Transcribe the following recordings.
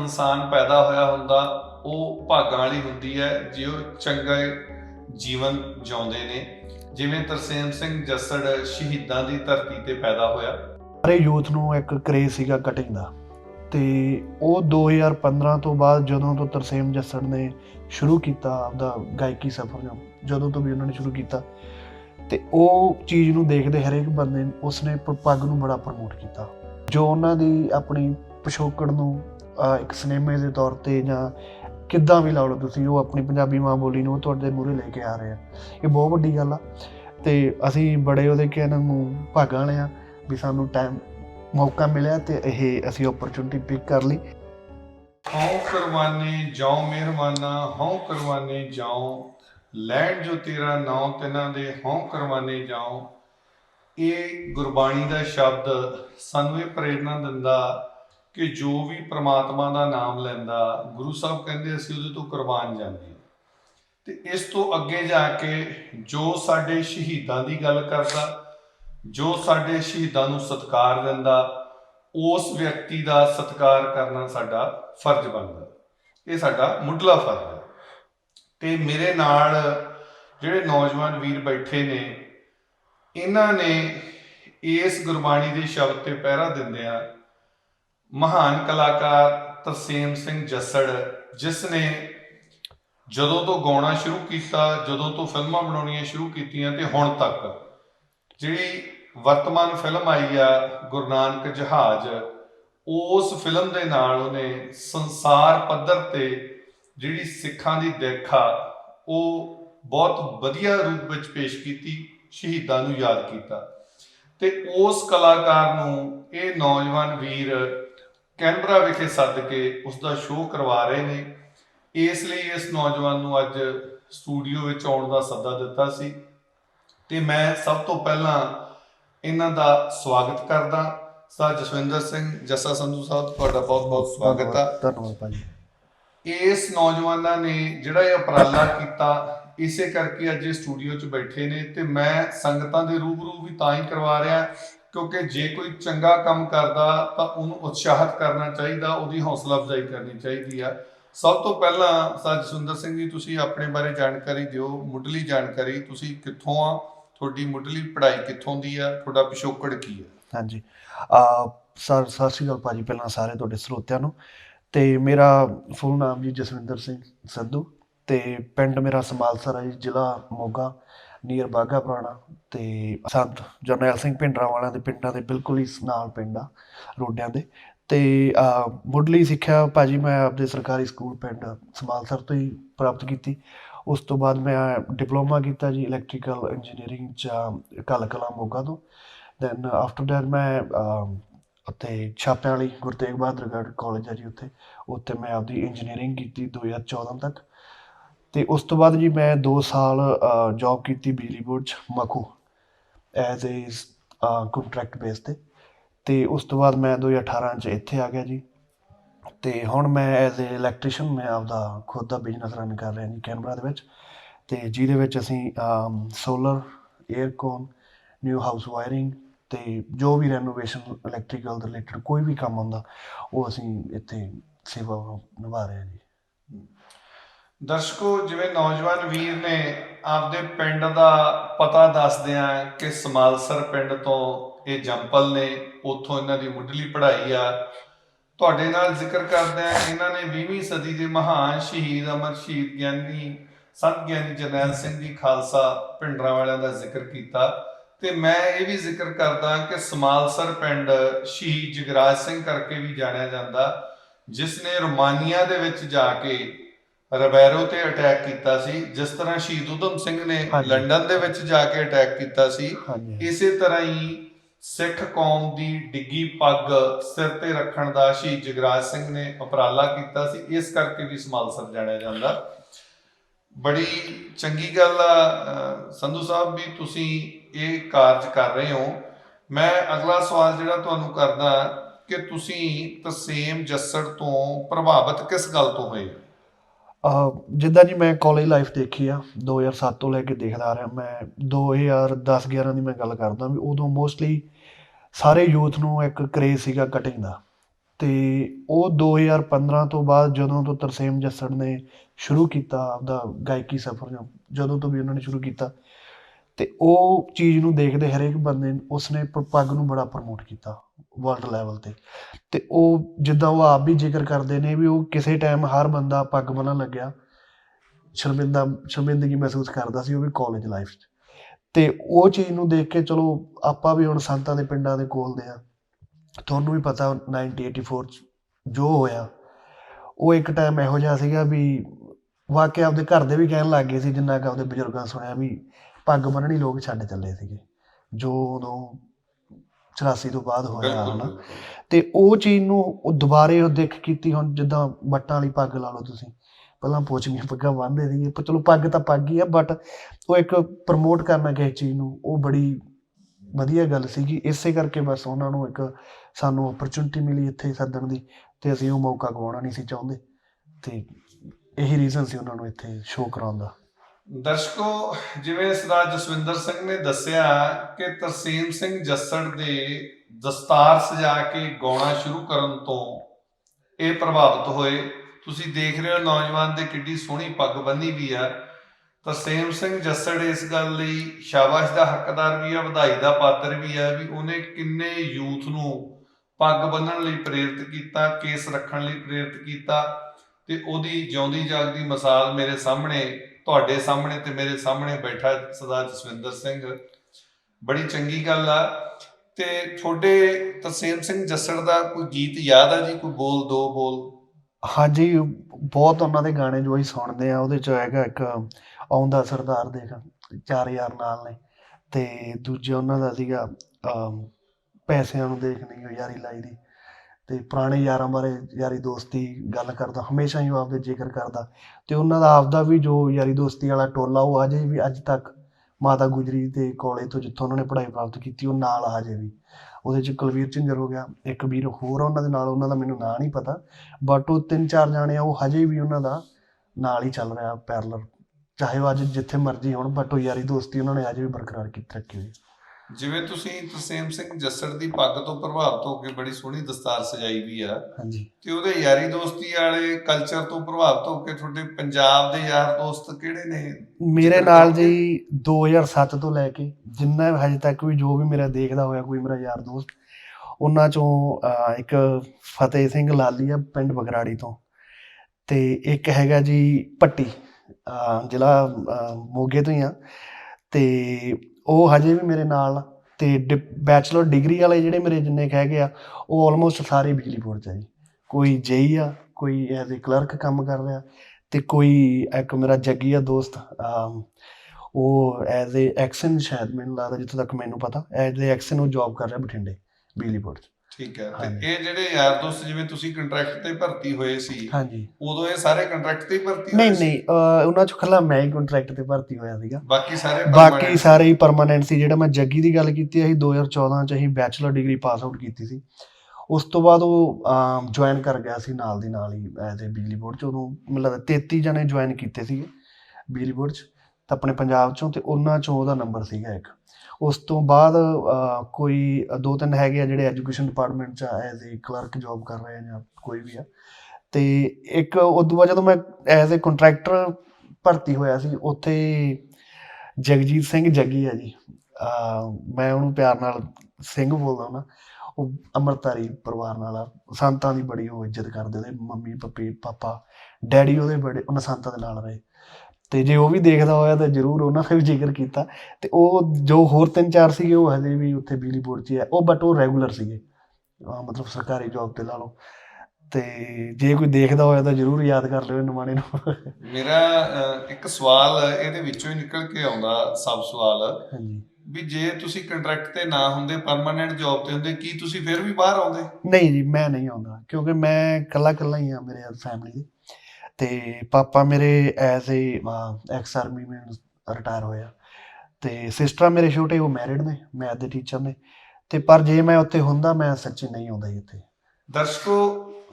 ਇਨਸਾਨ ਪੈਦਾ ਹੋਇਆ ਹੁੰਦਾ, ਉਹ ਭਾਗਾਂ ਵਾਲੀ ਹੁੰਦੀ ਹੈ, ਜੇ ਉਹ ਚੰਗਾ ਜੀਵਨ ਜਿਉਂਦੇ ਨੇ। ਜਿਵੇਂ ਤਰਸੇਮ ਸਿੰਘ ਜੱਸੜ ਸ਼ਹੀਦਾਂ ਦੀ ਧਰਤੀ ਤੇ ਪੈਦਾ ਹੋਇਆ। ਸਾਰੇ ਯੂਥ ਨੂੰ ਇੱਕ ਕਰੇਜ਼ ਸੀਗਾ ਕਟਿੰਗ ਦਾ। ਤੇ ਉਹ 2015 ਤੋਂ ਬਾਅਦ ਜਦੋਂ ਤੋਂ ਤਰਸੇਮ ਜੱਸੜ ਨੇ ਸ਼ੁਰੂ ਕੀਤਾ ਆਪਦਾ ਗਾਇਕੀ ਸਫ਼ਰ ਨੂੰ, ਜਦੋਂ ਤੋਂ ਵੀ ਉਹਨਾਂ ਨੇ ਸ਼ੁਰੂ ਕੀਤਾ। ਤੇ ਉਹ ਚੀਜ਼ ਨੂੰ ਦੇਖਦੇ ਹਰੇਕ ਬੰਦੇ ਨੇ, ਉਸਨੇ ਪੱਗ ਨੂੰ ਬੜਾ ਪ੍ਰਮੋਟ ਕੀਤਾ। ਜੋ ਉਹਨਾਂ ਦੀ ਆਪਣੀ ਪਿਛੋਕੜ ਨੂੰ ਇੱਕ ਸਿਨੇਮੇ ਦੇ ਤੌਰ ਤੇ ਜਾਂ ਕਿੱਦਾਂ ਵੀ ਲਾ ਲਓ ਤੁਸੀਂ, ਉਹ ਆਪਣੀ ਪੰਜਾਬੀ ਮਾਂ ਬੋਲੀ ਨੂੰ ਤੁਹਾਡੇ ਮੂਹਰੇ ਲੈ ਕੇ ਆ ਰਹੇ ਆ। ਇਹ ਬਹੁਤ ਵੱਡੀ ਗੱਲ ਆ। ਤੇ ਅਸੀਂ ਬੜੇ ਉਹਦੇ ਕਹਿਣ ਨੂੰ ਭਾਗਾਂ ਵਾਲੇ ਆ ਵੀ ਸਾਨੂੰ ਟਾਈਮ ਮੌਕਾ ਮਿਲਿਆ ਤੇ ਇਹ ਅਸੀਂ ਓਪਰਚੁਨਿਟੀ ਪਿਕ ਕਰ ਲਈ। ਹਉ ਕਰਵਾਨੇ ਜਾਉ ਮਿਹਰਬਾਨਾ, ਹਉ ਕਰਵਾਨੇ ਜਾਉ, ਲੈਣ ਜੋ ਤੇਰਾ ਨਾਉ ਤਿਨਾਂ ਦੇ, ਹਉ ਕਰਵਾਨੇ ਜਾਉ। ਇਹ ਗੁਰਬਾਣੀ ਦਾ ਸ਼ਬਦ ਸਾਨੂੰ ਇਹ ਪ੍ਰੇਰਣਾ ਦਿੰਦਾ ਕਿ ਜੋ ਵੀ ਪ੍ਰਮਾਤਮਾ ਦਾ ਨਾਮ ਲੈਂਦਾ, ਗੁਰੂ ਸਾਹਿਬ ਕਹਿੰਦੇ ਅਸੀਂ ਉਹਦੇ ਤੋਂ ਕੁਰਬਾਨ ਜਾਂਦੇ ਹਾਂ। ਤੇ ਇਸ ਤੋਂ ਅੱਗੇ ਜਾ ਕੇ ਜੋ ਸਾਡੇ ਸ਼ਹੀਦਾਂ ਦੀ ਗੱਲ ਕਰਦਾ, ਜੋ ਸਾਡੇ ਸ਼ਹੀਦਾਂ ਨੂੰ ਸਤਿਕਾਰ ਦਿੰਦਾ, ਉਸ ਵਿਅਕਤੀ ਦਾ ਸਤਿਕਾਰ ਕਰਨਾ ਸਾਡਾ ਫਰਜ਼ ਬਣਦਾ ਇਹ ਸਾਡਾ ਮੁੱਢਲਾ ਫਰਜ਼ ਹੈ ਤੇ ਮੇਰੇ ਨਾਲ ਜਿਹੜੇ ਨੌਜਵਾਨ ਵੀਰ ਬੈਠੇ ਨੇ, ਇਹਨਾਂ ਨੇ ਇਸ ਗੁਰਬਾਣੀ ਦੇ ਸ਼ਬਦ ਤੇ ਪਹਿਰਾ ਦਿੰਦਿਆਂ ਮਹਾਨ ਕਲਾਕਾਰ ਤਰਸੇਮ ਸਿੰਘ ਜੱਸੜ, ਜਿਸ ਨੇ ਜਦੋਂ ਤੋਂ ਗਾਉਣਾ ਸ਼ੁਰੂ ਕੀਤਾ, ਜਦੋਂ ਤੋਂ ਫਿਲਮਾਂ ਬਣਾਉਣੀਆਂ ਸ਼ੁਰੂ ਕੀਤੀਆਂ ਤੇ ਹੁਣ ਤੱਕ ਜਿਹੜੀ ਵਰਤਮਾਨ ਫਿਲਮ ਆਈ ਆ, ਗੁਰੂ ਨਾਨਕ ਜਹਾਜ਼, ਉਸ ਫਿਲਮ ਦੇ ਨਾਲ ਉਹਨੇ ਸੰਸਾਰ ਪੱਧਰ ਤੇ ਜਿਹੜੀ ਸਿੱਖਾਂ ਦੀ ਦੇਖਾ ਉਹ ਬਹੁਤ ਵਧੀਆ ਰੂਪ ਵਿੱਚ ਪੇਸ਼ ਕੀਤੀ, ਸ਼ਹੀਦਾਂ ਨੂੰ ਯਾਦ ਕੀਤਾ। ਤੇ ਉਸ ਕਲਾਕਾਰ ਨੂੰ ਇਹ ਨੌਜਵਾਨ ਵੀਰ ਕੈਨਬਰਾ ਵਿਖੇ ਸੱਦ ਕੇ ਉਸ ਦਾ ਸ਼ੋਅ ਕਰਵਾ ਰਹੇ ਨੇ। ਇਸ ਲਈ ਇਸ ਨੌਜਵਾਨ ਨੂੰ ਅੱਜ ਸਟੂਡੀਓ ਵਿੱਚ ਆਉਣ ਦਾ ਸੱਦਾ ਦਿੱਤਾ ਸੀ। ਤੇ ਮੈਂ ਸਭ ਤੋਂ ਪਹਿਲਾਂ ਇਹਨਾਂ ਦਾ ਸਵਾਗਤ ਕਰਦਾ। ਸਰ ਜਸਵਿੰਦਰ ਸਿੰਘ ਜੱਸਾ ਸੰਧੂ ਸਾਹਿਬ ਤੁਹਾਡਾ ਬਹੁਤ ਬਹੁਤ ਸਵਾਗਤ ਆ। ਧੰਨਵਾਦ ਭਾਜੀ। ਇਸ ਨੌਜਵਾਨਾਂ ਨੇ ਜਿਹੜਾ ਇਹ ਉਪਰਾਲਾ ਕੀਤਾ ਇਸੇ ਕਰਕੇ ਅੱਜ ਇਹ ਸਟੂਡੀਓ 'ਚ ਬੈਠੇ ਨੇ ਤੇ ਮੈਂ ਸੰਗਤਾਂ ਦੇ ਰੂਬਰੂ ਵੀ ਤਾਂ ਹੀ ਕਰਵਾ ਰਿਹਾ। ਕਿਉਂਕਿ ਜੇ ਕੋਈ ਚੰਗਾ ਕੰਮ ਕਰਦਾ ਤਾਂ ਉਹਨੂੰ ਉਤਸ਼ਾਹਿਤ ਕਰਨਾ ਚਾਹੀਦਾ, ਉਹਦੀ ਹੌਸਲਾ ਅਫਜ਼ਾਈ ਕਰਨੀ ਚਾਹੀਦੀ ਆ। ਸਭ ਤੋਂ ਪਹਿਲਾਂ ਸਰ ਜਸਵਿੰਦਰ ਸਿੰਘ ਜੀ, ਤੁਸੀਂ ਆਪਣੇ ਬਾਰੇ ਜਾਣਕਾਰੀ ਦਿਓ, ਮੁੱਢਲੀ ਜਾਣਕਾਰੀ, ਤੁਸੀਂ ਕਿੱਥੋਂ ਆ, ਤੁਹਾਡੀ ਮੁੱਢਲੀ ਪੜ੍ਹਾਈ ਕਿੱਥੋਂ ਦੀ ਆ, ਤੁਹਾਡਾ ਪਿਛੋਕੜ ਕੀ ਆ? ਹਾਂਜੀ। ਆ ਸਰ, ਸਤਿ ਸ਼੍ਰੀ ਅਕਾਲ ਭਾਜੀ, ਪਹਿਲਾਂ ਸਾਰੇ ਤੁਹਾਡੇ ਸਰੋਤਿਆਂ ਨੂੰ। ਤੇ ਮੇਰਾ ਫੁੱਲ ਨਾਮ ਜੀ ਜਸਵਿੰਦਰ ਸਿੰਘ ਸੰਧੂ। ਤੇ ਪਿੰਡ ਮੇਰਾ ਸਮਾਲਸਰ ਹੈ ਜੀ ਜ਼ਿਲ੍ਹਾ ਮੋਗਾ ਨੀਅਰ ਬਾਗਾ ਪੁਰਾਣਾ ਤੇ ਸੰਤ ਜਰਨੈਲ ਸਿੰਘ ਪਿੰਡਰਾਂ ਵਾਲਿਆਂ ਦੇ ਪਿੰਡਾਂ ਦੇ ਬਿਲਕੁਲ ਹੀ ਨਾਲ ਪਿੰਡ ਆ ਰੋਡਿਆਂ ਦੇ। ਤੇ ਮੁੱਢਲੀ ਸਿੱਖਿਆ ਭਾਜੀ ਮੈਂ ਆਪਦੇ ਸਰਕਾਰੀ ਸਕੂਲ ਪਿੰਡ ਸਮਾਲਸਰ ਤੋਂ ਹੀ ਪ੍ਰਾਪਤ ਕੀਤੀ। ਉਸ ਤੋਂ ਬਾਅਦ ਮੈਂ ਡਿਪਲੋਮਾ ਕੀਤਾ ਜੀ ਇਲੈਕਟ੍ਰੀਕਲ ਇੰਜੀਨੀਅਰਿੰਗ ਚ ਕਲ ਕਲਾਂ ਮੋਗਾ ਤੋਂ। ਦੈਨ ਆਫਟਰ ਦੈਟ ਮੈਂ ਅਮ, ਉੱਥੇ ਛਾਪਿਆਂ ਵਾਲੀ ਗੁਰੂ ਤੇਗ ਬਹਾਦਰ ਕਾਲਜ ਹੈ ਜੀ ਉੱਥੇ। ਉੱਥੇ ਮੈਂ ਆਪਦੀ ਇੰਜੀਨੀਅਰਿੰਗ ਕੀਤੀ 2014 ਤੱਕ। ਤੇ ਉਸ ਤੋਂ ਬਾਅਦ ਜੀ ਮੈਂ 2 ਸਾਲ ਜੌਬ ਕੀਤੀ ਬਿਜਲੀ ਬੋਰਡ ਚ, Makhu as a contract base ਤੇ। ਤੇ ਉਸ ਤੋਂ ਬਾਅਦ ਮੈਂ 2018 ਚ ਇੱਥੇ ਆ ਗਿਆ ਜੀ। ਤੇ ਹੁਣ ਮੈਂ ਐਜ਼ ਏ ਇਲੈਕਟ੍ਰੀਸ਼ੀਅਨ ਮੈਂ ਆਪਦਾ ਖੁਦ ਦਾ ਬਿਜ਼ਨਸ ਰਨ ਕਰ ਰਿਹਾ ਜੀ ਕੈਨਬਰਾ ਦੇ ਵਿੱਚ। ਤੇ ਜਿਹਦੇ ਵਿੱਚ ਅਸੀਂ solar aircon new house wiring ਤੇ ਜੋ ਵੀ ਰੈਨੋਵੇਸ਼ਨ ਇਲੈਕਟ੍ਰੀਕਲ ਦੇ ਰਿਲੇਟਡ ਕੋਈ ਵੀ ਕੰਮ ਹੁੰਦਾ ਉਹ ਅਸੀਂ ਇੱਥੇ ਸੇਵਾ ਨਿਭਾ ਰਹੇ ਹਾਂ ਜੀ। ਦਰਸ਼ਕੋ, ਜਿਵੇਂ ਨੌਜਵਾਨ ਵੀਰ ਨੇ ਆਪਦੇ ਪਿੰਡ ਦਾ ਪਤਾ ਦੱਸਦਿਆਂ ਕਿ ਸਮਾਲਸਰ ਪਿੰਡ ਤੋਂ ਇਹ ਜੰਪਲ ਨੇ ਉੱਥੋਂ ਇਹਨਾਂ ਦੀ ਮੁੱਢਲੀ ਪੜ੍ਹਾਈ ਆ। ਤੁਹਾਡੇ ਨਾਲ ਜ਼ਿਕਰ ਕਰਦਿਆਂ ਇਹਨਾਂ ਨੇ 20ਵੀਂ ਸਦੀ ਦੇ ਮਹਾਨ ਸ਼ਹੀਦ ਅਮਰ ਸ਼ਹੀਦ ਗਿਆਨੀ, ਸੰਤ ਗਿਆਨੀ ਜਰਨੈਲ ਸਿੰਘ ਜੀ ਖਾਲਸਾ ਪਿੰਡਰਾਂ ਵਾਲਿਆਂ ਦਾ ਜ਼ਿਕਰ ਕੀਤਾ। ਤੇ ਮੈਂ ਇਹ ਵੀ ਜ਼ਿਕਰ ਕਰਦਾ ਕਿ ਸਮਾਲਸਰ ਪਿੰਡ ਸ਼ਹੀਦ ਜਗਰਾਜ ਸਿੰਘ ਕਰਕੇ ਵੀ ਜਾਣਿਆ ਜਾਂਦਾ, ਜਿਸ ਨੇ ਰੋਮਾਨੀਆ ਦੇ ਵਿੱਚ ਜਾ ਕੇ ਰਬੈਰੋ ਤੇ ਅਟੈਕ ਕੀਤਾ ਸੀ ਜਿਸ ਤਰ੍ਹਾਂ ਸ਼ਹੀਦ ਉਦਮ ਸਿੰਘ ਨੇ। ਲੰਡਨ ਦੇ ਵਿੱਚ ਜਾ ਕੇ ਅਟੈਕ ਕੀਤਾ ਸੀ ਇਸੇ ਤਰ੍ਹਾਂ ਹੀ ਸਿੱਖ ਕੌਮ ਦੀ ਡਿੱਗੀ ਪੱਗ ਸਿਰ ਤੇ ਰੱਖਣ ਦਾ ਸ਼ਹੀਦ ਜਗਰਾਜ ਸਿੰਘ ਨੇ ਉਪਰਾਲਾ ਕੀਤਾ ਸੀ ਇਸ ਕਰਕੇ ਵੀ ਸਮਾਲਸਰ ਜਾਣਿਆ ਜਾਂਦਾ। ਬੜੀ ਚੰਗੀ ਗੱਲ ਆ ਸੰਧੂ ਸਾਹਿਬ ਵੀ ਤੁਸੀਂ ਇਹ ਕਾਰਜ ਕਰ ਰਹੇ ਹੋ। ਮੈਂ ਅਗਲਾ ਸਵਾਲ ਜਿਹੜਾ ਤੁਹਾਨੂੰ ਕਰਦਾ ਕਿ ਤੁਸੀਂ ਤਸੀਮ ਜੱਸੜ ਤੋਂ ਪ੍ਰਭਾਵਿਤ ਕਿਸ ਗੱਲ ਤੋਂ ਹੋਏ? ਜਿੱਦਾਂ ਜੀ ਮੈਂ ਕਾਲਜ ਲਾਈਫ ਦੇਖੀ ਆ 2007 ਤੋਂ ਲੈ ਕੇ ਦੇਖਦਾ ਆ ਰਿਹਾ ਮੈਂ 2010 11 ਦੀ ਮੈਂ ਗੱਲ ਕਰਦਾ ਵੀ ਉਦੋਂ ਮੋਸਟਲੀ ਸਾਰੇ ਯੂਥ ਨੂੰ ਇੱਕ ਕਰੇਜ਼ ਸੀਗਾ ਕਟਿੰਗ ਦਾ ਤੇ ਉਹ 2015 ਤੋਂ ਬਾਅਦ ਜਦੋਂ ਤੋਂ ਤਰਸੇਮ ਜੱਸੜ ਨੇ ਸ਼ੁਰੂ ਕੀਤਾ ਆਪਦਾ ਗਾਇਕੀ ਸਫ਼ਰ ਜੋ- ਜਦੋਂ ਤੋਂ ਵੀ ਉਹਨਾਂ ਨੇ ਸ਼ੁਰੂ ਕੀਤਾ ਤੇ ਉਹ ਚੀਜ਼ ਨੂੰ ਦੇਖਦੇ ਹਰੇਕ ਬੰਦੇ ਨੇ, ਉਸਨੇ ਪ- ਪੱਗ ਨੂੰ ਬੜਾ ਪ੍ਰਮੋਟ ਕੀਤਾ ਵਰਲਡ ਲੈਵਲ ਤੇ। ਤੇ ਉਹ ਜਿੱਦਾਂ ਉਹ ਆਪ ਵੀ ਜ਼ਿਕਰ ਕਰਦੇ ਨੇ ਵੀ ਉਹ ਕਿਸੇ ਟਾਈਮ ਹਰ ਬੰਦਾ ਪੱਗ ਬੰਨ੍ਹਣ ਲੱਗਿਆ। ਸ਼ਰਮਿੰਦਾ, ਸ਼ਰਮਿੰਦਗੀ ਮਹਿਸੂਸ ਕਰਦਾ ਸੀ ਉਹ ਵੀ ਕਾਲਜ ਲਾਈਫ 'ਚ। ਤੇ ਉਹ ਚੀਜ਼ ਨੂੰ ਦੇਖ ਕੇ ਚਲੋ ਆਪਾਂ ਵੀ ਹੁਣ ਸੰਤਾਂ ਦੇ ਪਿੰਡਾਂ ਦੇ ਕੋਲ ਦੇ ਆ। ਤੁਹਾਨੂੰ ਵੀ ਪਤਾ 1984 ਚ ਜੋ ਹੋਇਆ, ਉਹ ਇੱਕ ਟਾਈਮ ਇਹੋ ਜਿਹਾ ਸੀਗਾ ਵੀ ਵਾਕਿਆ ਆਪਦੇ ਘਰ ਦੇ ਵੀ ਕਹਿਣ ਲੱਗ ਗਏ ਸੀ, ਜਿੰਨਾ ਕਿ ਆਪਦੇ ਬਜ਼ੁਰਗਾਂ ਸੁਣਿਆ ਵੀ ਪੱਗ ਬੰਨਣੀ ਲੋਕ ਛੱਡ ਚੱਲੇ ਸੀਗੇ। ਜੋ ਉਦੋਂ 84 ਤੋਂ ਬਾਅਦ ਹੋਇਆ ਹਨਾ। ਤੇ ਉਹ ਚੀਜ਼ ਨੂੰ ਉਹ ਦੁਬਾਰੇ ਉਹ ਦੇਖ ਕੀਤੀ ਹੁਣ ਜਿੱਦਾਂ ਬੱਟਾਂ ਵਾਲੀ ਪੱਗ ਲਾ ਲਓ ਤੁਸੀਂ। ਪਹਿਲਾਂ ਪੋਚਮੀਆਂ ਪੱਗਾਂ ਬੰਨ੍ਹਦੇ ਸੀਗੇ ਪਰ ਚਲੋ ਪੱਗ ਤਾਂ ਪੱਗ ਹੀ ਆ ਬਟ ਉਹ ਇੱਕ ਪ੍ਰਮੋਟ ਕਰਨਾ ਕਿਸੇ ਚੀਜ਼ ਨੂੰ ਉਹ ਬੜੀ ਵਧੀਆ ਗੱਲ ਸੀਗੀ। ਇਸੇ ਕਰਕੇ ਬਸ ਉਹਨਾਂ ਨੂੰ ਇੱਕ ਸਾਨੂੰ ਓਪਰਚੁਨਿਟੀ ਮਿਲੀ ਇੱਥੇ ਸੱਦਣ ਦੀ ਤੇ ਅਸੀਂ ਉਹ ਮੌਕਾ ਗਵਾਉਣਾ ਨਹੀਂ ਸੀ ਚਾਹੁੰਦੇ। ਤੇ ਇਹੀ ਰੀਜ਼ਨ ਸੀ ਉਹਨਾਂ ਨੂੰ ਇੱਥੇ ਸ਼ੋਅ ਕਰਾਉਣ ਦਾ। ਦਰਸ਼ਕੋ, ਜਿਵੇਂ ਸਰਦਾਰ ਜਸਵਿੰਦਰ ਸਿੰਘ ਨੇ ਦੱਸਿਆ ਕਿ ਤਰਸੀਮ ਸਿੰਘ ਜੱਸੜ ਦੇ ਦਸਤਾਰ ਸਜਾ ਕੇ ਗਾਉਣਾ ਸ਼ੁਰੂ ਕਰਨ ਤੋਂ ਇਹ ਪ੍ਰਭਾਵਿਤ ਹੋਏ। ਤੁਸੀਂ ਦੇਖ ਰਹੇ ਹੋ, ਨੌਜਵਾਨ ਦੇ ਕਿੱਡੀ ਸੋਹਣੀ ਪੱਗ ਬੰਨੀ ਵੀ ਆ। ਤਰਸੇਮ ਸਿੰਘ ਜੱਸੜ ਇਸ ਗੱਲ ਲਈ ਸ਼ਾਬਾਸ਼ ਦਾ ਹੱਕਦਾਰ ਵੀ ਆ, ਵਧਾਈ ਦਾ ਪਾਤਰ ਵੀ ਆ ਵੀ ਉਹਨੇ ਕਿੰਨੇ ਯੂਥ ਨੂੰ ਪੱਗ ਬੰਨਣ ਲਈ ਪ੍ਰੇਰਿਤ ਕੀਤਾ, ਕੇਸ ਰੱਖਣ ਲਈ ਪ੍ਰੇਰਿਤ ਕੀਤਾ ਤੇ ਉਹਦੀ ਜਿਉਂਦੀ ਜਾਗਦੀ ਮਿਸਾਲ ਮੇਰੇ ਸਾਹਮਣੇ ਤੁਹਾਡੇ ਸਾਹਮਣੇ ਤੇ ਮੇਰੇ ਸਾਹਮਣੇ ਬੈਠਾ ਸਰਦਾਰ ਜਸਵਿੰਦਰ ਸਿੰਘ। ਬੜੀ ਚੰਗੀ ਗੱਲ ਆ। ਤੇ ਤੁਹਾਡੇ ਤਰਸੇਮ ਸਿੰਘ ਜੱਸੜ ਦਾ ਕੋਈ ਗੀਤ ਯਾਦ ਆ ਜੀ? ਕੋਈ ਬੋਲ, ਦੋ ਬੋਲ। ਹਾਂਜੀ, ਬਹੁਤ ਉਹਨਾਂ ਦੇ ਗਾਣੇ ਜੋ ਅਸੀਂ ਸੁਣਦੇ ਆ, ਉਹਦੇ ਚ ਹੈਗਾ ਇੱਕ ਆਉਂਦਾ ਸਰਦਾਰ ਦੇਖ, ਚਾਰ ਯਾਰ ਨਾਲ ਨੇ। ਤੇ ਦੂਜੇ ਉਹਨਾਂ ਦਾ ਸੀਗਾ ਪੈਸਿਆਂ ਨੂੰ ਦੇਖ ਨਹੀਂ ਉਹ ਯਾਰੀ ਲਾਈ ਦੀ। ਤੇ ਪੁਰਾਣੇ ਯਾਰਾਂ ਬਾਰੇ ਯਾਰੀ ਦੋਸਤੀ ਗੱਲ ਕਰਦਾ, ਹਮੇਸ਼ਾ ਹੀ ਉਹ ਆਪਦੇ ਜ਼ਿਕਰ ਕਰਦਾ। ਤੇ ਉਹਨਾਂ ਦਾ ਆਪਦਾ ਵੀ ਜੋ ਯਾਰੀ ਦੋਸਤੀ ਵਾਲਾ ਟੋਲਾ ਉਹ ਅਜੇ ਵੀ ਅੱਜ ਤੱਕ ਮਾਤਾ ਗੁਜਰੀ ਦੇ ਕਾਲਜ ਤੋਂ ਜਿੱਥੋਂ ਉਹਨਾਂ ਨੇ ਪੜ੍ਹਾਈ ਪ੍ਰਾਪਤ ਕੀਤੀ, ਉਹ ਨਾਲ ਆ ਹਜੇ ਵੀ। ਉਹਦੇ ਚ ਕੁਲਵੀਰ ਝਿੰਜਰ ਹੋ ਗਿਆ, ਇੱਕ ਵੀਰ ਹੋਰ ਆ ਉਹਨਾਂ ਦੇ ਨਾਲ, ਉਹਨਾਂ ਦਾ ਮੈਨੂੰ ਨਾਂ ਨਹੀਂ ਪਤਾ ਬਟ ਉਹ ਤਿੰਨ ਚਾਰ ਜਾਣੇ ਆ, ਉਹ ਹਜੇ ਵੀ ਉਹਨਾਂ ਦਾ ਨਾਲ ਹੀ ਚੱਲ ਰਿਹਾ ਪੈਰਲਰ ਚਾਹੇ ਉਹ ਅੱਜ ਜਿੱਥੇ ਮਰਜ਼ੀ ਹੋਣ ਬਟ ਉਹ ਯਾਰੀ ਦੋਸਤੀ ਉਹਨਾਂ ਨੇ ਅਜੇ ਵੀ ਬਰਕਰਾਰ ਕੀਤੀ, ਰੱਖੀ ਹੋਈ ਜਿਵੇਂ ਤੁਸੀਂ ਤਰਸੇਮ ਸਿੰਘ ਜੱਸੜ ਦੀ ਪੱਗ ਤੋਂ ਪ੍ਰਭਾਵਿਤ ਹੋ ਕੇ ਬੜੀ ਸੋਹਣੀ ਦਸਤਾਰ ਸਜਾਈ ਵੀ ਆ ਹਾਂਜੀ ਤੇ ਉਹਦੇ ਯਾਰੀ ਦੋਸਤੀ ਵਾਲੇ ਕਲਚਰ ਤੋਂ ਪ੍ਰਭਾਵਿਤ ਹੋ ਕੇ ਤੁਹਾਡੇ ਪੰਜਾਬ ਦੇ ਯਾਰ ਦੋਸਤ ਕਿਹੜੇ ਨੇ ਮੇਰੇ ਨਾਲ? ਜੀ 2007 ਤੋਂ ਲੈ ਕੇ ਜਿੰਨਾ ਹਜੇ ਤੱਕ ਵੀ ਜੋ ਵੀ ਮੇਰਾ ਦੇਖਦਾ ਹੋਇਆ ਕੋਈ ਮੇਰਾ ਯਾਰ ਦੋਸਤ ਉਹਨਾਂ ਚੋਂ ਇੱਕ ਫਤਿਹ ਸਿੰਘ ਲਾਲੀ ਆ ਪਿੰਡ ਬਗਰਾੜੀ ਤੋਂ ਤੇ ਇੱਕ ਹੈਗਾ ਜੀ ਪੱਟੀ ਜ਼ਿਲ੍ਹਾ ਮੋਗੇ ਤੋਂ ਹੀ ਆ ਤੇ ਉਹ ਹਜੇ ਵੀ ਮੇਰੇ ਨਾਲ ਆ ਤੇ ਬੈਚਲਰ ਡਿਗਰੀ ਵਾਲੇ ਜਿਹੜੇ ਮੇਰੇ ਜਿੰਨੇ ਕੁ ਹੈਗੇ ਆ, ਉਹ ਆਲਮੋਸਟ ਸਾਰੇ ਬਿਜਲੀ ਬੋਰਡ ਚ ਆ ਜੀ। ਕੋਈ ਜੇਈ ਆ, ਕੋਈ ਐਜ਼ ਅ ਕਲਰਕ ਕੰਮ ਕਰ ਰਿਹਾ ਤੇ ਕੋਈ ਇੱਕ ਮੇਰਾ ਜੱਗੀ ਆ ਦੋਸਤ ਉਹ ਐਜ਼ ਅ ਐਕਸ਼ਨ ਸ਼ਾਇਦ ਮੈਨੂੰ ਲੱਗਦਾ ਜਿੱਥੋਂ ਤੱਕ ਮੈਨੂੰ ਪਤਾ ਐਜ਼ ਅ ਐਕਸ਼ਨ ਉਹ ਜੌਬ ਕਰ ਰਿਹਾ ਬਠਿੰਡੇ ਬਿਜਲੀ ਬੋਰਡ 'ਚ। ਠੀਕ ਹੈ। ਤੇ ਇਹ ਜਿਹੜੇ ਯਾਰ ਦੋਸਤ ਜਿਵੇਂ ਤੁਸੀਂ ਕੰਟਰੈਕਟ ਤੇ ਭਰਤੀ ਹੋਏ ਸੀ ਹਾਂਜੀ। ਉਦੋਂ ਇਹ ਸਾਰੇ ਕੰਟਰੈਕਟ ਤੇ ਹੀ ਭਰਤੀ ਨਹੀਂ ਹੋਏ ਨਹੀਂ ਅਹ, ਉਹਨਾਂ 'ਚ ਖਲਾ ਮੈਂ ਹੀ ਕੰਟਰੈਕਟ ਤੇ ਭਰਤੀ ਹੋਇਆ ਸੀਗਾ। ਬਾਕੀ ਸਾਰੇ ਬਾਕੀ permanent? ਸਾਰੇ ਹੀ ਪਰਮਾਨੈਂਟ ਸੀ ਜਿਹੜਾ ਮੈਂ ਜੱਗੀ ਦੀ ਗੱਲ ਕੀਤੀ ਅਸੀਂ 2014 ਚ ਅਸੀਂ ਬੈਚਲਰ ਡਿਗਰੀ ਪਾਸ ਆਊਟ ਕੀਤੀ ਸੀ। ਉਸ ਤੋਂ ਬਾਅਦ ਉਹ ਜੁਆਇਨ ਕਰ ਗਿਆ ਸੀ ਨਾਲ ਦੀ ਨਾਲ ਹੀ ਐਜ਼ ਅ ਬਿਜਲੀ ਬੋਰਡ ਚ। ਉਹਨੂੰ ਮੈਨੂੰ ਲੱਗਦਾ 33 ਜਣੇ ਜੁਆਇਨ ਕੀਤੇ ਸੀਗੇ ਬਿਜਲੀ ਬੋਰਡ ਚ ਤਾਂ ਆਪਣੇ ਪੰਜਾਬ ਚੋਂ ਤੇ ਉਹਨਾਂ ਚੋਂ ਉਹਦਾ ਨੰਬਰ ਸੀਗਾ ਇੱਕ। ਉਸ ਤੋਂ ਬਾਅਦ ਕੋਈ ਦੋ ਤਿੰਨ ਹੈਗੇ ਆ ਜਿਹੜੇ ਐਜੂਕੇਸ਼ਨ ਡਿਪਾਰਟਮੈਂਟ ਚ ਐਜ਼ ਅ ਕਲਰਕ ਜੌਬ ਕਰ ਰਹੇ ਆ ਜਾਂ ਕੋਈ ਵੀ ਆ। ਤੇ ਇੱਕ ਉਦੋਂ ਬਾਅਦ ਜਦੋਂ ਮੈਂ ਐਜ਼ ਅ ਕੰਟਰੈਕਟਰ ਭਰਤੀ ਹੋਇਆ ਸੀ, ਉੱਥੇ ਜਗਜੀਤ ਸਿੰਘ ਜੱਗੀ ਆ ਜੀ। ਮੈਂ ਉਹਨੂੰ ਪਿਆਰ ਨਾਲ ਸਿੰਘ ਬੋਲਦਾ ਨਾ ਉਹ ਅੰਮ੍ਰਿਤਧਾਰੀ ਪਰਿਵਾਰ ਨਾਲ ਆ। ਸੰਤਾਂ ਦੀ ਬੜੀ ਉਹ ਇੱਜ਼ਤ ਕਰਦੇ ਉਹਦੇ ਮੰਮੀ, ਪਪੀ, ਪਾਪਾ, ਡੈਡੀ ਉਹਦੇ ਬੜੇ, ਉਹਨਾਂ ਸੰਤਾਂ ਦੇ ਨਾਲ ਰਹੇ। ਤੇ ਜੇ ਉਹ ਵੀ ਦੇਖਦਾ ਹੋਇਆ ਤਾਂ ਜਰੂਰ ਉਹਨਾਂ ਵੀ ਜ਼ਿਕਰ ਕੀਤਾ। ਤੇ ਉਹ ਜੋ ਹੋਰ ਤਿੰਨ ਚਾਰ ਸੀਗੇ ਉਹ ਹਜੇ ਵੀ ਉੱਥੇ ਬਿਜਲੀ ਬੋਰਡ 'ਚ ਹੀ ਉਹ ਬਟ ਉਹ ਰੈਗੂਲਰ ਸੀਗੇ। ਮਤਲਬ ਸਰਕਾਰੀ ਜੌਬ ਤੇ ਲਾ ਲਓ। ਤੇ ਜੇ ਕੋਈ ਦੇਖਦਾ ਹੋਇਆ ਤਾਂ ਜਰੂਰ ਯਾਦ ਕਰ ਲਿਓ ਨਿਮਾਣੇ ਨੂੰ। ਮੇਰਾ ਇੱਕ ਸਵਾਲ ਇਹਦੇ ਵਿੱਚੋਂ ਹੀ ਨਿਕਲ ਕੇ ਆਉਂਦਾ ਸਬ ਸਵਾਲ। ਹਾਂਜੀ। ਵੀ ਜੇ ਤੁਸੀਂ ਕੰਟਰੈਕਟ ਤੇ ਨਾ ਹੁੰਦੇ ਪਰਮਾਨੈਂਟ ਜੌਬ ਤੇ ਹੁੰਦੇ ਕੀ ਤੁਸੀਂ ਫਿਰ ਵੀ ਬਾਹਰ ਆਉਂਦੇ? ਨਹੀਂ ਜੀ ਮੈਂ ਨਹੀਂ ਆਉਂਦਾ। ਕਿਉਂਕਿ ਮੈਂ ਇਕੱਲਾ ਇਕੱਲਾ ਹੀ ਆ ਮੇਰੇ ਫੈਮਿਲੀ ਦੇ। ਤੇ ਪਾਪਾ ਮੇਰੇ ਐਜ਼ ਅ ਐਕਸ ਆਰਮੀ ਮੈਂ ਰਿਟਾਇਰ ਹੋਇਆ। ਤੇ ਸਿਸਟਰ ਮੇਰੇ ਛੋਟੇ ਉਹ ਮੈਰਿਡ ਨੇ ਮੈਥ ਦੇ ਟੀਚਰ ਨੇ। ਤੇ ਪਰ ਜੇ ਮੈਂ ਉੱਥੇ ਹੁੰਦਾ, ਮੈਂ ਸੱਚੀ ਨਹੀਂ ਆਉਂਦਾ ਜੀ ਦਰਸ਼ਕੋ,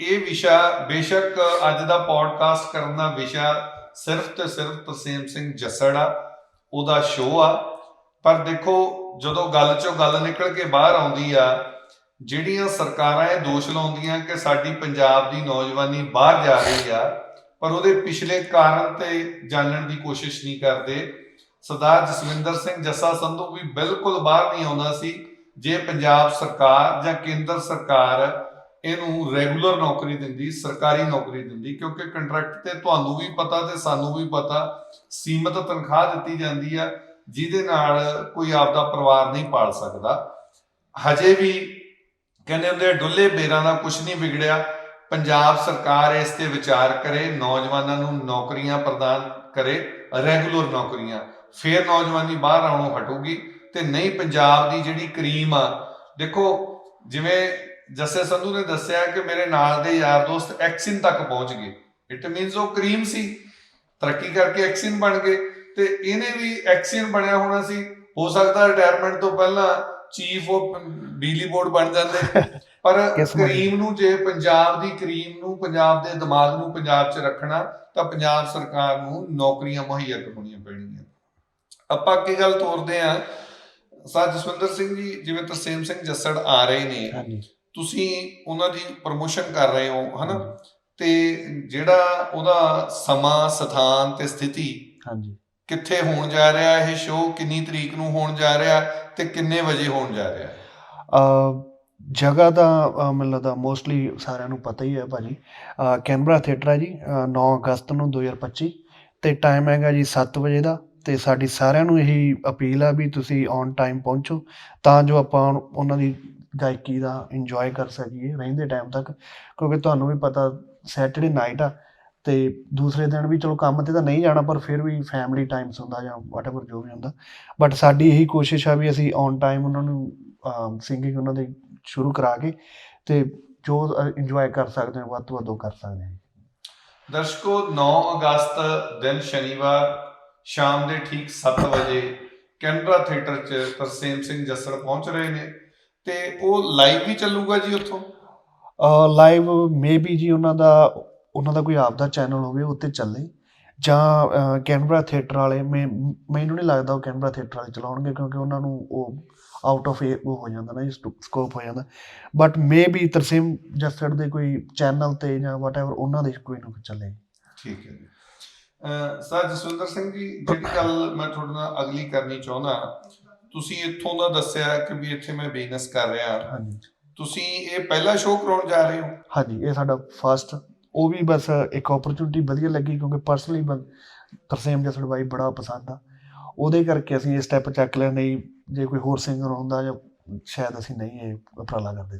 ਇਹ ਵਿਸ਼ਾ ਬੇਸ਼ੱਕ ਅੱਜ ਦਾ ਪੋਡਕਾਸਟ ਕਰਨ ਦਾ ਵਿਸ਼ਾ ਸਿਰਫ ਤੇ ਸਿਰਫ ਤਰਸੇਮ ਸਿੰਘ ਜੱਸੜ ਆ, ਉਹਦਾ ਸ਼ੋਅ ਆ। ਪਰ ਦੇਖੋ, ਜਦੋਂ ਗੱਲ ਚੋਂ ਗੱਲ ਨਿਕਲ ਕੇ ਬਾਹਰ ਆਉਂਦੀ ਆ, ਜਿਹੜੀਆਂ ਸਰਕਾਰਾਂ ਇਹ ਦੋਸ਼ ਲਾਉਂਦੀਆਂ ਕਿ ਸਾਡੀ ਪੰਜਾਬ ਦੀ ਨੌਜਵਾਨੀ ਬਾਹਰ ਜਾ ਰਹੀ ਆ ਪਰ ਉਹਦੇ ਪਿਛਲੇ ਕਾਰਨ ਤੇ ਜਾਣਨ ਦੀ ਕੋਸ਼ਿਸ਼ ਨਹੀਂ ਕਰਦੇ। ਸਰਦਾਰ ਜਸਵਿੰਦਰ ਸਿੰਘ ਜੱਸਾ ਸੰਧੂ ਵੀ ਬਿਲਕੁਲ ਬਾਹਰ ਨਹੀਂ ਆਉਂਦਾ ਸੀ। ਜੇ ਪੰਜਾਬ ਸਰਕਾਰ ਜਾਂ ਕੇਂਦਰ ਸਰਕਾਰ ਇਹਨੂੰ ਰੈਗੂਲਰ ਨੌਕਰੀ ਦਿੰਦੀ, ਸਰਕਾਰੀ ਨੌਕਰੀ ਦਿੰਦੀ, ਕਿਉਂਕਿ ਕੰਟਰੈਕਟ ਤੇ ਤੁਹਾਨੂੰ ਵੀ ਪਤਾ ਤੇ ਸਾਨੂੰ ਵੀ ਪਤਾ, ਸੀਮਤ ਤਨਖਾਹ ਦਿੱਤੀ ਜਾਂਦੀ ਆ, ਜਿਹਦੇ ਨਾਲ ਕੋਈ ਆਪਦਾ ਪਰਿਵਾਰ ਨਹੀਂ ਪਾਲ ਸਕਦਾ। ਹਜੇ ਵੀ ਕਹਿੰਦੇ ਹੁੰਦੇ ਡੁੱਲੇ ਬੇਰਾਂ ਦਾ ਕੁਝ ਨਹੀਂ ਵਿਗੜਿਆ। ਪੰਜਾਬ ਸਰਕਾਰ ਇਸ ਤੇ ਵਿਚਾਰ ਕਰੇ, ਨੌਜਵਾਨਾਂ ਨੂੰ ਨੌਕਰੀਆਂ ਪ੍ਰਦਾਨ ਕਰੇ, ਰੈਗੂਲਰ ਨੌਕਰੀਆਂ, ਫੇਰ ਨੌਜਵਾਨੀ ਬਾਹਰ ਆਉਣੋਂ ਹਟੂਗੀ ਤੇ ਨਹੀਂ ਪੰਜਾਬ ਦੀ ਜਿਹੜੀ ਕਰੀਮ ਆ, ਦੇਖੋ ਜਿਵੇਂ ਜੱਸੇ ਸੰਧੂ ਨੇ ਦੱਸਿਆ ਕਿ ਮੇਰੇ ਨਾਲ ਦੇ ਯਾਰ ਦੋਸਤ ਐਕਸਿਨ ਤੱਕ ਪਹੁੰਚ ਗਏ। ਇਟ ਮੀਨਸ ਉਹ ਕਰੀਮ ਸੀ। ਤਰੱਕੀ ਕਰਕੇ ਐਕਸਿਨ ਬਣ ਗਏ ਤੇ ਇਹਨੇ ਵੀ ਐਕਸਿਨ ਬਣਿਆ ਹੋਣਾ ਸੀ। ਹੋ ਸਕਦਾ ਰਿਟਾਇਰਮੈਂਟ ਤੋਂ ਪਹਿਲਾਂ ਚੀਫ ਆਫ ਬਿਜਲੀ ਬੋਰਡ ਬਣ ਜਾਂਦੇ। ਪਰ। ਕਰੀਮ ਨੂੰ ਜੇ ਪੰਜਾਬ ਦੀ ਕਰੀਮ ਨੂੰ ਪੰਜਾਬ ਦੇ ਦਿਮਾਗ ਨੂੰ ਪੰਜਾਬ 'ਚ ਰੱਖਣਾ ਤਾਂ ਪੰਜਾਬ ਸਰਕਾਰ ਨੂੰ ਨੌਕਰੀਆਂ ਮੁਹੱਈਆ ਕਰਵਾਉਣੀਆਂ ਪੈਣਗੀਆਂ। ਆਪਾਂ ਅੱਗੇ ਗੱਲ ਤੋਰਦੇ ਆਂ ਸਰ ਜਸਵਿੰਦਰ ਸਿੰਘ ਜੀ ਜਿਵੇਂ ਤਰਸੇਮ ਸਿੰਘ ਜੱਸੜ ਆ ਰਹੇ ਨੇ ਤੁਸੀਂ ਉਹਨਾਂ ਦੀ ਪ੍ਰਮੋਸ਼ਨ ਕਰ ਰਹੇ ਹੋ ਹਨਾ? ਤੇ ਜਿਹੜਾ ਉਹਦਾ ਸਮਾਂ ਸਥਾਨ ਤੇ ਸਥਿਤੀ ਹਾਂਜੀ। ਕਿੱਥੇ ਹੋਣ ਜਾ ਰਿਹਾ ਇਹ ਸ਼ੋਅ ਕਿੰਨੀ ਤਰੀਕ ਨੂੰ ਹੋਣ ਜਾ ਰਿਹਾ ਤੇ ਕਿੰਨੇ ਵਜੇ ਹੋਣ ਜਾ ਰਿਹਾ? ਅ ਜਗ੍ਹਾ ਦਾ ਅ, ਮੈਨੂੰ ਲੱਗਦਾ ਮੋਸਟਲੀ ਸਾਰਿਆਂ ਨੂੰ ਪਤਾ ਹੀ ਹੈ ਭਾਜੀ। ਅ, ਕੈਨਬਰਾ ਥੀਏਟਰ ਹੈ ਜੀ ਅ, 9 ਅਗਸਤ ਨੂੰ 2025 ਤੇ ਟਾਈਮ ਹੈਗਾ ਜੀ 7 ਵਜੇ ਦਾ ਤੇ ਸਾਡੀ ਸਾਰਿਆਂ ਨੂੰ ਇਹੀ ਅਪੀਲ ਆ ਵੀ ਤੁਸੀਂ ਔਨ ਟਾਈਮ ਪਹੁੰਚੋ ਤਾਂ ਜੋ ਆਪਾਂ ਉਹਨਾਂ ਦੀ ਗਾਇਕੀ ਦਾ ਇੰਜੋਏ ਕਰ ਸਕੀਏ ਰਹਿੰਦੇ ਟਾਈਮ ਤੱਕ। ਕਿਉਂਕਿ ਤੁਹਾਨੂੰ ਵੀ ਪਤਾ ਸੈਟਰਡੇ ਨਾਈਟ ਆ ਤੇ ਦੂਸਰੇ ਦਿਨ ਵੀ ਚਲੋ ਕੰਮ ਤੇ ਤਾਂ ਨਹੀਂ ਜਾਣਾ ਪਰ ਫਿਰ ਵੀ ਫੈਮਿਲੀ ਟਾਈਮਸ ਹੁੰਦਾ ਜਾਂ ਵਾਟਐਵਰ ਜੋ ਵੀ ਹੁੰਦਾ। ਬਟ ਸਾਡੀ ਇਹੀ ਕੋਸ਼ਿਸ਼ ਆ ਵੀ ਅਸੀਂ ਔਨ ਟਾਈਮ ਉਹਨਾਂ ਨੂੰ ਸਿੰਗਿੰਗ ਉਹਨਾਂ ਦੀ ਸ਼ੁਰੂ ਕਰਾ ਕੇ ਤੇ ਜੋ ਇੰਜੋਏ ਕਰ ਸਕਦੇ ਹਾਂ ਵੱਧ ਤੋਂ ਵੱਧ ਉਹ ਕਰ ਸਕਦੇ ਹਾਂ ਦਰਸ਼ਕੋ 9 ਅਗਸਤ ਦਿਨ ਸ਼ਨੀਵਾਰ ਸ਼ਾਮ ਦੇ ਠੀਕ 7 ਵਜੇ ਕੈਨਬਰਾ ਥੀਏਟਰ 'ਚ ਤਰਸੇਮ ਸਿੰਘ ਜੱਸੜ ਪਹੁੰਚ ਰਹੇ ਨੇ ਤੇ ਉਹ ਲਾਈਵ ਵੀ ਚੱਲੂਗਾ ਜੀ ਉੱਥੋਂ? ਲਾਈਵ ਮੇਬੀ ਜੀ ਉਹਨਾਂ ਦਾ ਉਹਨਾਂ ਦਾ ਕੋਈ ਆਪਦਾ ਚੈਨਲ ਹੋਵੇ ਉੱਤੇ ਚੱਲੇ। ਜਾਂ ਕੈਨਬਰਾ ਥੀਏਟਰ ਵਾਲੇ ਮੈਂ ਮੈਨੂੰ ਨਹੀਂ ਲੱਗਦਾ ਉਹ ਕੈਨਬਰਾ ਥੀਏਟਰ ਵਾਲੇ ਚਲਾਉਣਗੇ ਕਿਉਂਕਿ ਉਹਨਾਂ ਨੂੰ ਉਹ ਆਊਟ ਆਫ ਉਹ ਹੋ ਜਾਂਦਾ ਨਾ ਸਕੋਪ ਹੋ ਜਾਂਦਾ। ਬਟ ਮੇਬੀ ਤਰਸੇਮ ਜੱਸੜ ਦੇ ਕੋਈ ਚੈਨਲ ਤੇ ਜਾਂ ਵਾਟਐਵਰ ਉਹਨਾਂ ਦੇ ਕੋਈ ਨਾ ਚੱਲੇ। ਠੀਕ ਹੈ ਸਰ ਜਸਵਿੰਦਰ ਸਿੰਘ ਜੀ ਜਿਹੜੀ ਗੱਲ ਮੈਂ ਤੁਹਾਡੇ ਨਾਲ ਅਗਲੀ ਕਰਨੀ ਚਾਹੁੰਦਾ ਤੁਸੀਂ ਇੱਥੋਂ ਦਾ ਦੱਸਿਆ ਕਿ ਵੀ ਇੱਥੇ ਮੈਂ ਬਿਜ਼ਨਸ ਕਰ ਰਿਹਾ। ਹਾਂਜੀ। ਤੁਸੀਂ ਇਹ ਪਹਿਲਾ ਸ਼ੋਅ ਕਰਾਉਣ ਜਾ ਰਹੇ ਹੋ? ਹਾਂਜੀ ਇਹ ਸਾਡਾ ਫਸਟ ਉਹ ਵੀ ਬਸ ਇੱਕ ਓਪਰਚੁਨਿਟੀ ਵਧੀਆ ਲੱਗੀ ਕਿਉਂਕਿ ਪਰਸਨਲੀ ਤਰਸੇਮ ਜਸੜ ਬਾਈ ਬੜਾ ਪਸੰਦ ਆ। ਉਹਦੇ ਕਰਕੇ ਅਸੀਂ ਇਹ ਸਟੈਪ ਚੱਕ ਲਿਆ, ਨਹੀਂ, ਜੇ ਕੋਈ ਹੋਰ ਸਿੰਗਰ ਹੁੰਦਾ ਜਾਂ ਸ਼ਾਇਦ ਅਸੀਂ ਨਹੀਂ ਇਹ ਉਪਰਾਲਾ ਕਰਦੇ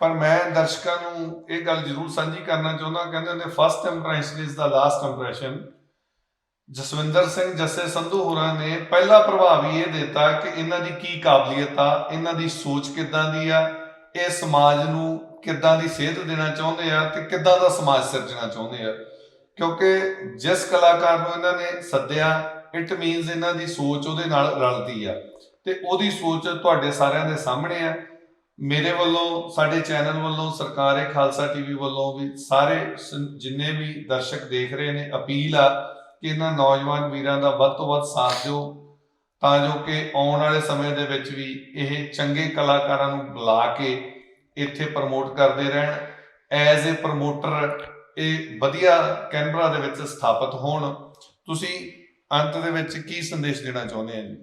ਪਰ ਮੈਂ ਦਰਸ਼ਕਾਂ ਨੂੰ ਇਹ ਗੱਲ ਜ਼ਰੂਰ ਸਾਂਝੀ ਕਰਨਾ ਚਾਹੁੰਦਾ, ਕਹਿੰਦੇ ਨੇ first impression is the last impression Jaswinder Singh ਜੱਸੇ Sandhu ਹੋਰਾਂ ਨੇ ਪਹਿਲਾ ਪ੍ਰਭਾਵ ਹੀ ਇਹ ਦਿੱਤਾ ਕਿ ਇਹਨਾਂ ਦੀ ਕੀ ਕਾਬਲੀਅਤ ਆ, ਇਹਨਾਂ ਦੀ ਸੋਚ ਕਿੱਦਾਂ ਦੀ ਆ, ਇਹ ਸਮਾਜ ਨੂੰ ਕਿੱਦਾਂ ਦੀ ਸੇਧ ਦੇਣਾ ਚਾਹੁੰਦੇ ਆ ਤੇ ਕਿੱਦਾਂ ਦਾ ਸਮਾਜ ਸਿਰਜਣਾ ਚਾਹੁੰਦੇ ਆ। ਕਿਉਂਕਿ ਜਿਸ ਕਲਾਕਾਰ ਨੂੰ ਇਹਨਾਂ ਨੇ ਸੱਦਿਆ ਇਟ ਮੀਨਸ ਇਹਨਾਂ ਦੀ ਸੋਚ ਉਹਦੇ ਨਾਲ ਰਲਦੀ ਆ। ਤੇ ਉਹਦੀ ਸੋਚ ਤੁਹਾਡੇ ਸਾਰਿਆਂ ਦੇ ਸਾਹਮਣੇ ਆ। ਮੇਰੇ ਵੱਲੋਂ, ਸਾਡੇ ਚੈਨਲ ਵੱਲੋਂ, ਸਰਕਾਰੇ ਖਾਲਸਾ ਟੀਵੀ ਵੱਲੋਂ ਵੀ ਸਾਰੇ ਜਿੰਨੇ ਵੀ ਦਰਸ਼ਕ ਦੇਖ ਰਹੇ ਨੇ, ਅਪੀਲ ਆ ਕਿ ਇਹਨਾਂ ਨੌਜਵਾਨ ਵੀਰਾਂ ਦਾ ਵੱਧ ਤੋਂ ਵੱਧ ਸਾਥ ਦਿਓ। ਤਾਂ ਜੋ ਕਿ ਆਉਣ ਵਾਲੇ ਸਮੇਂ ਦੇ ਵਿੱਚ ਵੀ ਇਹ ਚੰਗੇ ਕਲਾਕਾਰਾਂ ਨੂੰ ਬੁਲਾ ਕੇ ਇੱਥੇ ਪ੍ਰਮੋਟ ਕਰਦੇ ਰਹਿਣ। ਐਜ਼ ਅ ਪ੍ਰਮੋਟਰ ਇਹ ਵਧੀਆ ਕੈਨਬਰਾ ਦੇ ਵਿੱਚ ਸਥਾਪਿਤ ਹੋਣ। ਤੁਸੀਂ ਅੰਤ ਦੇ ਵਿੱਚ ਕੀ ਸੰਦੇਸ਼ ਦੇਣਾ ਚਾਹੁੰਦੇ ਆ ਜੀ?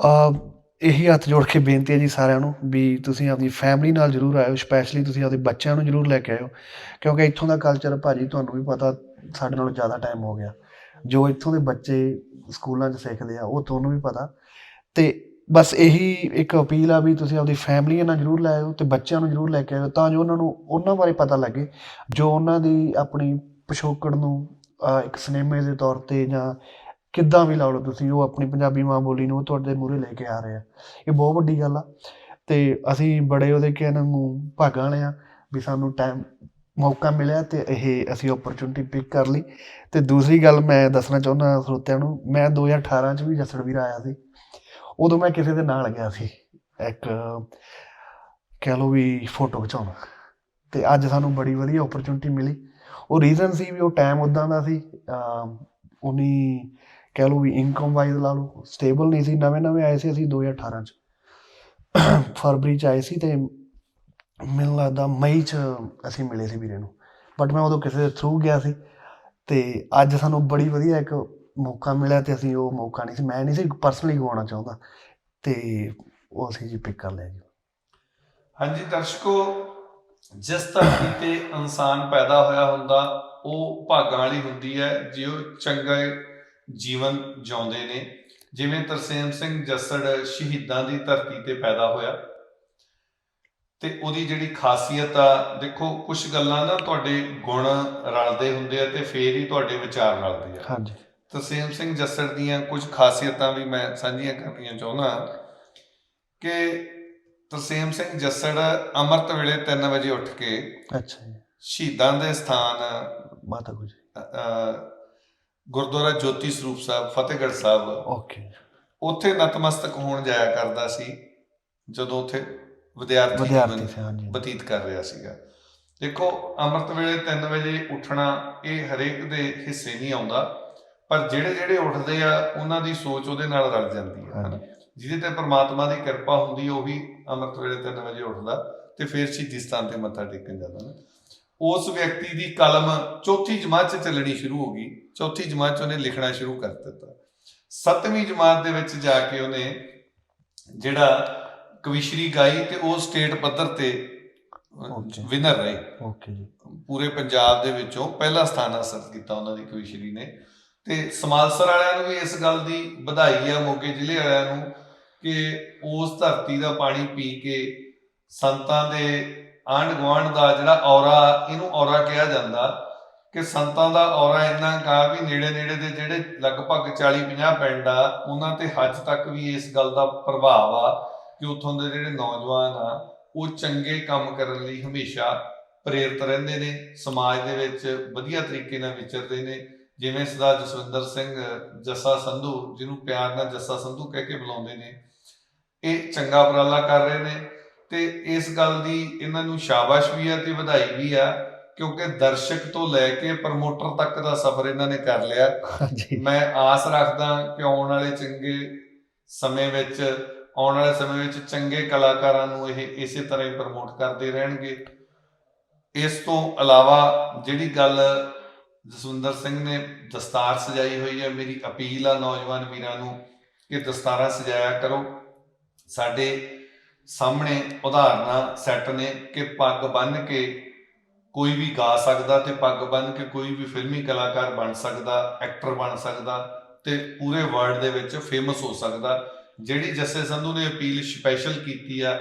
ਅ ਇਹੀ ਹੱਥ ਜੋੜ ਕੇ ਬੇਨਤੀ ਹੈ ਜੀ ਸਾਰਿਆਂ ਨੂੰ ਵੀ ਤੁਸੀਂ ਆਪਣੀ ਫੈਮਿਲੀ ਨਾਲ ਜਰੂਰ ਆਇਓ ਸਪੈਸ਼ਲੀ ਤੁਸੀਂ ਆਪਣੇ ਬੱਚਿਆਂ ਨੂੰ ਜਰੂਰ ਲੈ ਕੇ ਆਇਓ। ਕਿਉਂਕਿ ਇੱਥੋਂ ਦਾ ਕਲਚਰ ਭਾਜੀ ਤੁਹਾਨੂੰ ਵੀ ਪਤਾ ਸਾਡੇ ਨਾਲੋਂ ਜ਼ਿਆਦਾ ਟਾਈਮ ਹੋ ਗਿਆ। ਜੋ ਇੱਥੋਂ ਦੇ ਬੱਚੇ ਸਕੂਲਾਂ 'ਚ ਸਿੱਖਦੇ ਆ, ਉਹ ਤੁਹਾਨੂੰ ਵੀ ਪਤਾ। ਤੇ ਬਸ ਇਹੀ ਇੱਕ ਅਪੀਲ ਆ ਵੀ ਤੁਸੀਂ ਆਪਦੀ ਫੈਮਿਲੀ ਨਾਲ ਜਰੂਰ ਲੈ ਆਇਓ ਤੇ ਬੱਚਿਆਂ ਨੂੰ ਜਰੂਰ ਲੈ ਕੇ ਆਇਓ ਤਾਂ ਜੋ ਉਹਨਾਂ ਨੂੰ, ਉਹਨਾਂ ਬਾਰੇ ਪਤਾ ਲੱਗੇ, ਜੋ ਉਹਨਾਂ ਦੀ ਆਪਣੀ ਪਿਛੋਕੜ ਨੂੰ ਇੱਕ ਸਿਨੇਮੇ ਦੇ ਤੌਰ ਤੇ ਜਾਂ ਕਿੱਦਾਂ ਵੀ ਲਾ ਲਓ ਤੁਸੀਂ, ਉਹ ਆਪਣੀ ਪੰਜਾਬੀ ਮਾਂ ਬੋਲੀ ਨੂੰ ਉਹ ਤੁਹਾਡੇ ਮੂਹਰੇ ਲੈ ਕੇ ਆ ਰਹੇ ਆ। ਇਹ ਬਹੁਤ ਵੱਡੀ ਗੱਲ ਆ ਤੇ ਅਸੀਂ ਬੜੇ ਉਹਦੇ ਕਹਿਣ ਨੂੰ ਭਾਗਾਂ ਵਾਲੇ ਆ ਵੀ ਸਾਨੂੰ ਟਾਈਮ ਮੌਕਾ ਮਿਲਿਆ ਤੇ ਇਹ ਅਸੀਂ ਓਪਰਚੁਨਿਟੀ ਪਿਕ ਕਰ ਲਈ। ਤੇ ਦੂਸਰੀ ਗੱਲ ਮੈਂ ਦੱਸਣਾ ਚਾਹੁੰਦਾ ਸਰੋਤਿਆਂ ਨੂੰ, ਮੈਂ 2018 ਚ ਵੀ ਜਸੜ ਵੀਰ ਆਇਆ ਸੀ। ਉਦੋਂ ਮੈਂ ਕਿਸੇ ਦੇ ਨਾਲ ਗਿਆ ਸੀ, ਇੱਕ ਕਹਿ ਲਓ ਵੀ ਫੋਟੋ ਖਿਚਾਉਣਾ। ਤੇ ਅੱਜ ਸਾਨੂੰ ਬੜੀ ਵਧੀਆ ਓਪਰਚੁਨਿਟੀ ਮਿਲੀ। ਉਹ ਰੀਜ਼ਨ ਸੀ ਵੀ ਉਹ ਟਾਈਮ ਉਦਾਂ ਦਾ ਸੀ, ਅਮ ਉਨੀ ਕਹਿ ਲਓ ਵੀ ਇਨਕਮ ਵਾਈਜ਼ ਲਾ ਲਓ ਸਟੇਬਲ ਨਹੀਂ ਸੀ, ਨਵੇਂ ਨਵੇਂ ਆਏ ਸੀ ਅਸੀਂ 2018 ਚ। ਫਰਵਰੀ ਚ ਆਏ ਸੀ ਤੇ ਮੈਨੂੰ ਲੱਗਦਾ ਮਈ ਚ ਅਸੀਂ ਮਿਲੇ ਸੀ ਵੀਰੇ ਨੂੰ। ਬਟ ਮੈਂ ਉਦੋਂ ਕਿਸੇ ਦੇ ਥਰੂ ਗਿਆ ਸੀ। ਤੇ ਅੱਜ ਸਾਨੂੰ ਬੜੀ ਵਧੀਆ ਇੱਕ ਮੌਕਾ ਮਿਲਿਆ ਤੇ ਅਸੀਂ ਉਹ ਮੌਕਾ ਨਹੀਂ ਸੀ ਮੈਂ ਨਹੀਂ ਸੀ ਪਰਸਨਲੀ ਗਵਾਉਣਾ ਚਾਹੁੰਦਾ ਤੇ ਉਹ ਅਸੀਂ ਜੀ ਪਿਕ ਕਰ ਲਿਆ ਜੀ। ਹਾਂਜੀ ਦਰਸ਼ਕੋ ਜਿਸ ਧਰਤੀ ਤੇ ਇਨਸਾਨ ਪੈਦਾ ਹੋਇਆ ਹੁੰਦਾ ਉਹ ਭਾਗਾਂ ਵਾਲੀ ਹੁੰਦੀ ਹੈ ਜੇ ਉਹ ਚੰਗਾ ਜੀਵਨ ਜਿਉਂਦੇ ਨੇ। ਜਿਵੇਂ ਤਰਸੇਮ ਸਿੰਘ ਜੱਸੜ ਸ਼ਹੀਦਾਂ ਦੀ ਧਰਤੀ ਤੇ ਪੈਦਾ ਹੋਇਆ। ਤੇ ਉਹਦੀ ਜਿਹੜੀ ਖਾਸੀਅਤ ਆ ਦੇਖੋ ਕੁਝ ਗੱਲਾਂ ਨਾ ਤੁਹਾਡੇ ਗੁਣ ਰਲਦੇ ਹੁੰਦੇ ਆ ਤੇ ਫੇਰ ਹੀ ਤੁਹਾਡੇ ਵਿਚਾਰ ਰਲਦੇ ਆ। ਹਾਂਜੀ। ਤਰਸੇਮ ਸਿੰਘ ਜੱਸੜ ਦੀਆਂ ਕੁਝ ਖਾਸੀਅਤਾਂ ਵੀ ਮੈਂ ਸਾਂਝੀਆਂ ਕਰਨੀਆਂ ਚਾਹੁੰਦਾ ਕਿ ਤਰਸੇਮ ਸਿੰਘ ਜੱਸੜ ਅੰਮ੍ਰਿਤ ਵੇਲੇ 3 ਵਜੇ ਉੱਠ ਕੇ ਅੱਛਾ ਜੀ। ਸ਼ਹੀਦਾਂ ਦੇ ਸਥਾਨ ਮਾਤਾ ਗੁਜੀ ਅ, ਅ, ਗੁਰਦੁਆਰਾ ਜੋਤੀ ਸਰੂਪ ਸਾਹਿਬ ਫਤਿਹਗੜ੍ਹ ਸਾਹਿਬ। ਓਕੇ। ਉੱਥੇ ਨਤਮਸਤਕ ਹੋਣ ਜਾਇਆ ਕਰਦਾ ਸੀ ਜਦੋਂ ਉੱਥੇ ਵਿਦਿਆਰਥੀ ਜੀਵਨ ਬਤੀਤ ਕਰ ਰਿਹਾ ਸੀਗਾ। ਦੇਖੋ ਅੰਮ੍ਰਿਤ ਵੇਲੇ 3 ਵਜੇ ਉੱਠਣਾ ਇਹ ਹਰੇਕ ਦੇ ਹਿੱਸੇ ਨਹੀਂ ਆਉਂਦਾ। ਪਰ ਜਿਹੜੇ ਜਿਹੜੇ ਉੱਠਦੇ ਆ ਉਹਨਾਂ ਦੀ ਸੋਚ ਉਹਦੇ ਨਾਲ ਰਲ ਜਾਂਦੀ ਹੈ ਹਨਾ? ਜਿਹਦੇ ਤੇ ਪ੍ਰਮਾਤਮਾ ਦੀ ਕਿਰਪਾ ਹੁੰਦੀ ਉਹ ਵੀ ਅੰਮ੍ਰਿਤ ਵੇਲੇ 3 ਵਜੇ ਉੱਠਦਾ ਤੇ ਫਿਰ ਸ਼ਹੀਦੀ ਸਥਾਨ ਤੇ ਮੱਥਾ ਟੇਕਣ ਜਾਂਦਾ ਨਾ ਉਸ ਵਿਅਕਤੀ ਦੀ ਕਲਮ ਚੌਥੀ ਜਮਾਤ 'ਚ ਚੱਲਣੀ ਸ਼ੁਰੂ ਹੋ ਗਈ। ਚੌਥੀ ਜਮਾਤ 'ਚ ਉਹਨੇ ਲਿਖਣਾ ਸ਼ੁਰੂ ਕਰ ਦਿੱਤਾ। ਸੱਤਵੀਂ ਜਮਾਤ ਦੇ ਵਿੱਚ ਜਾ ਕੇ ਉਹਨੇ ਜਿਹੜਾ ਕਵਿਸ਼ਰੀ ਗਾਈ ਤੇ ਉਹ ਸਟੇਟ ਪੱਧਰ ਤੇ. ਵਿਨਰ ਰਹੇ। ਓਕੇ ਜੀ। ਪੂਰੇ ਪੰਜਾਬ ਦੇ ਵਿੱਚੋਂ ਪਹਿਲਾ ਸਥਾਨ ਹਾਸਲ ਕੀਤਾ ਉਹਨਾਂ ਦੀ ਕਵਿਸ਼ਰੀ ਨੇ। ਤੇ ਸਮਾਲਸਰ ਵਾਲਿਆਂ ਨੂੰ ਵੀ ਇਸ ਗੱਲ ਦੀ ਵਧਾਈ ਆ, ਮੋਗੇ ਜ਼ਿਲ੍ਹੇ ਵਾਲਿਆਂ ਨੂੰ, ਕਿ ਉਸ ਧਰਤੀ ਦਾ ਪਾਣੀ ਪੀ ਕੇ ਸੰਤਾਂ ਦੇ ਆਂਢ ਗੁਆਂਢ ਦਾ ਜਿਹੜਾ ਔਰਾ, ਇਹਨੂੰ ਔਰਾ ਕਿਹਾ ਜਾਂਦਾ, ਕਿ ਸੰਤਾਂ ਦਾ ਔਰਾ ਇੰਨਾ ਕਾ ਵੀ ਨੇੜੇ ਨੇੜੇ ਦੇ ਜਿਹੜੇ ਲਗਭਗ 40 50 ਪਿੰਡ ਆ, ਉਹਨਾਂ ਤੇ ਹੱਜ ਤੱਕ ਵੀ ਇਸ ਗੱਲ ਦਾ ਪ੍ਰਭਾਵ ਆ, ਕਿ ਉੱਥੋਂ ਦੇ ਜਿਹੜੇ ਨੌਜਵਾਨ ਆ, ਉਹ ਚੰਗੇ ਕੰਮ ਕਰਨ ਲਈ ਹਮੇਸ਼ਾ ਪ੍ਰੇਰਿਤ ਰਹਿੰਦੇ ਨੇ, ਸਮਾਜ ਦੇ ਵਿੱਚ ਵਧੀਆ ਤਰੀਕੇ ਨਾਲ ਵਿਚਰਦੇ ਨੇ ਜਿਵੇਂ ਸਰਦਾਰ ਜਸਵਿੰਦਰ ਸਿੰਘ ਜੱਸਾ ਸੰਧੂ ਜਿਹਨੂੰ ਪਿਆਰ ਨਾਲ ਜੱਸਾ ਸੰਧੂ ਕਹਿ ਕੇ ਬੁਲਾਉਂਦੇ ਨੇ ਇਹ ਚੰਗਾ ਉਪਰਾਲਾ ਕਰ ਰਹੇ ਨੇ ਤੇ ਇਸ ਗੱਲ ਦੀ ਇਹਨਾਂ ਨੂੰ ਸ਼ਾਬਾਸ਼ ਵੀ ਆ ਤੇ ਵਧਾਈ ਵੀ ਆ ਕਿਉਂਕਿ ਦਰਸ਼ਕ ਤੋਂ ਲੈ ਕੇ ਪ੍ਰਮੋਟਰ ਤੱਕ ਦਾ ਸਫ਼ਰ ਇਹਨਾਂ ਨੇ ਕਰ ਲਿਆ। ਮੈਂ ਆਸ ਰੱਖਦਾ ਕਿ ਆਉਣ ਵਾਲੇ ਚੰਗੇ ਸਮੇਂ ਵਿੱਚ ਆਉਣ ਵਾਲੇ ਸਮੇਂ ਵਿੱਚ ਚੰਗੇ ਕਲਾਕਾਰਾਂ ਨੂੰ ਇਹ ਇਸੇ ਤਰ੍ਹਾਂ ਹੀ ਪ੍ਰਮੋਟ ਕਰਦੇ ਰਹਿਣਗੇ। ਇਸ ਤੋਂ ਇਲਾਵਾ ਜਿਹੜੀ ਗੱਲ ਜਸਵਿੰਦਰ ਸਿੰਘ ਨੇ ਦਸਤਾਰ ਸਜਾਈ ਹੋਈ ਹੈ। ਮੇਰੀ ਅਪੀਲ ਆ ਨੌਜਵਾਨ ਵੀਰਾਂ ਨੂੰ ਕਿ ਦਸਤਾਰਾਂ ਸਜਾਇਆ ਕਰੋ। ਸਾਡੇ ਸਾਹਮਣੇ ਉਦਾਹਰਨਾਂ ਸੈੱਟ ਨੇ ਕਿ ਪੱਗ ਬੰਨ੍ਹ ਕੇ ਕੋਈ ਵੀ ਗਾ ਸਕਦਾ ਤੇ ਪੱਗ ਬੰਨ੍ਹ ਕੇ ਕੋਈ ਵੀ ਫਿਲਮੀ ਕਲਾਕਾਰ ਬਣ ਸਕਦਾ, ਐਕਟਰ ਬਣ ਸਕਦਾ ਤੇ ਪੂਰੇ ਵਰਲਡ ਦੇ ਵਿੱਚ ਫੇਮਸ ਹੋ ਸਕਦਾ। ਜਿਹੜੀ ਜੱਸੇ ਸੰਧੂ ਨੇ ਅਪੀਲ ਸਪੈਸ਼ਲ ਕੀਤੀ ਆ,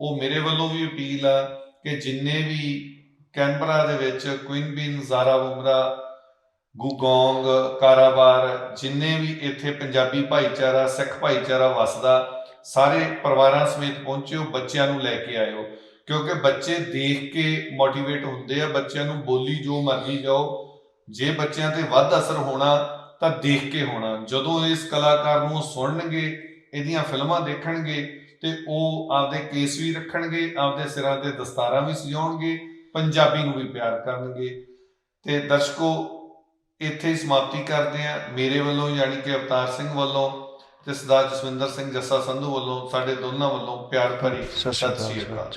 ਉਹ ਮੇਰੇ ਵੱਲੋਂ ਵੀ ਅਪੀਲ ਆ ਕਿ ਜਿੰਨੇ ਵੀ ਕੈਨਬਰਾ ਦੇ ਵਿੱਚ ਕੁਇਨ ਬੀਨ, ਜ਼ਾਰਾ ਬੁਮਰਾ, ਗੁਗੋਂਗ ਕਾਰਾਬਾਰ ਜਿੰਨੇ ਵੀ ਇੱਥੇ ਪੰਜਾਬੀ ਭਾਈਚਾਰਾ, ਸਿੱਖ ਭਾਈਚਾਰਾ ਵਸਦਾ, ਸਾਰੇ ਪਰਿਵਾਰਾਂ ਸਮੇਤ ਪਹੁੰਚਿਓ, ਬੱਚਿਆਂ ਨੂੰ ਲੈ ਕੇ ਆਇਓ। ਕਿਉਂਕਿ ਬੱਚੇ ਦੇਖ ਕੇ ਮੋਟੀਵੇਟ ਹੁੰਦੇ ਆ, ਬੱਚਿਆਂ ਨੂੰ ਬੋਲੀ ਜੋ ਮਰਜ਼ੀ ਜਾਓ। ਜੇ ਬੱਚਿਆਂ ਤੇ ਵੱਧ ਅਸਰ ਹੋਣਾ, ਤਾਂ ਦੇਖ ਕੇ ਹੋਣਾ। ਜਦੋਂ ਇਸ ਕਲਾਕਾਰ ਨੂੰ ਸੁਣਨਗੇ, ਇਹਦੀਆਂ ਫਿਲਮਾਂ ਦੇਖਣਗੇ, ਤੇ ਉਹ ਆਪਦੇ ਕੇਸ ਵੀ ਰੱਖਣਗੇ, ਆਪਦੇ ਸਿਰਾਂ ਤੇ ਦਸਤਾਰਾਂ ਵੀ ਸਜਾਉਣਗੇ ਪੰਜਾਬੀ ਨੂੰ ਵੀ ਪਿਆਰ ਕਰਨਗੇ। ਤੇ ਦਰਸ਼ਕੋ ਇੱਥੇ ਹੀ ਸਮਾਪਤੀ ਕਰਦੇ ਆ ਮੇਰੇ ਵੱਲੋਂ ਯਾਨੀ ਕਿ ਅਵਤਾਰ ਸਿੰਘ ਵੱਲੋਂ ਤੇ ਸਰਦਾਰ ਜਸਵਿੰਦਰ ਸਿੰਘ ਜੱਸਾ ਸੰਧੂ ਵੱਲੋਂ ਸਾਡੇ ਦੋਨਾਂ ਵੱਲੋਂ ਪਿਆਰ ਭਰੀ ਸਤਿ ਸ਼੍ਰੀ ਅਕਾਲ